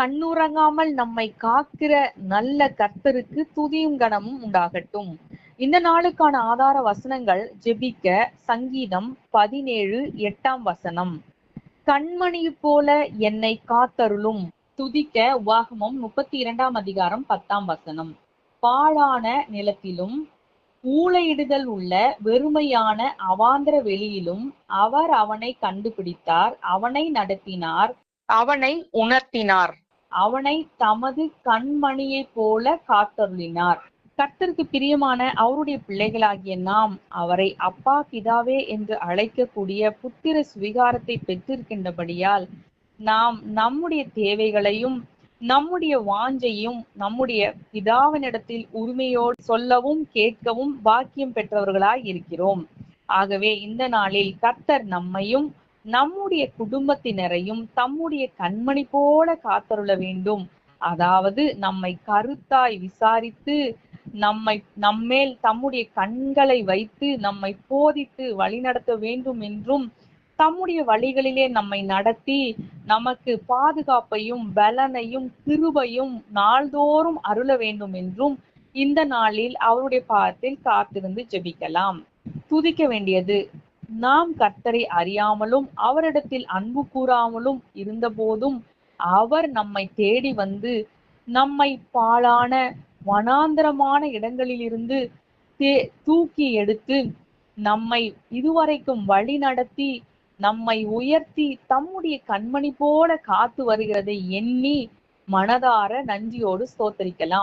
கண்ணுறங்காமல் நம்மை காக்கிற நல்ல கர்த்தருக்கு துதியும் கணமும் உண்டாகட்டும். இந்த நாளுக்கான ஆதார வசனங்கள் ஜெபிக்க சங்கீதம் பதினேழு எட்டாம் வசனம். கண்மணி போல என்னை காத்தருளும். துதிக்க உபாகமம் முப்பத்தி இரண்டாம் அதிகாரம் பத்தாம் வசனம். பாழான நிலத்திலும் ஊழையிடுதல் உள்ள வெறுமையான அவாந்திர வெளியிலும் அவர் அவனை கண்டுபிடித்தார் அவனை நடத்தினார் அவனை உணர்த்தினார். அவனை தமது கண்மணியைப் போல காத்தருளினார். கர்த்தருக்கு பிரியமான அவருடைய பிள்ளைகளாகிய நாம் அவரை அப்பா பிதாவே என்று அழைக்கக்கூடிய புத்திர சுவிகாரத்தை பெற்றிருக்கின்றபடியால் நாம் நம்முடைய தேவைகளையும் நம்முடைய வாஞ்சையும் நம்முடைய பிதாவினிடத்தில் உரிமையோடு சொல்லவும் கேட்கவும் பாக்கியம் பெற்றவர்களாய் இருக்கிறோம். ஆகவே இந்த நாளில் கர்த்தர் நம்மையும் நம்முடைய குடும்பத்தினரையும் தம்முடைய கண்மணி போல காத்தருள வேண்டும். அதாவது நம்மை கருத்தாய் விசாரித்து நம்மை நம்மேல் தம்முடைய கண்களை வைத்து நம்மை போதித்து வழிநடத்த வேண்டும் என்றும் தம்முடைய வழிகளிலே நம்மை நடத்தி நமக்கு பாதுகாப்பையும் பலனையும் கிருபையும் நாள்தோறும் அருள வேண்டும் என்றும் இந்த நாளில் அவருடைய பாதத்தில் காத்திருந்து ஜெபிக்கலாம். துதிக்க வேண்டியது நாம் கர்த்தரை அறியாமலும் அவரிடத்தில் அன்பு கூறாமலும் இருந்தபோதும் அவர் நம்மை தேடி வந்து நம்மை பாழான வனாந்தரமான இடங்களிலிருந்து தே- தூக்கி எடுத்து நம்மை இதுவரைக்கும் வழி நடத்தி நம்மை உயர்த்தி தம்முடைய கண்மணி போல காத்து வருகிறதை எண்ணி மனதார நன்றியோடு ஸ்தோத்தரிக்கலாம்.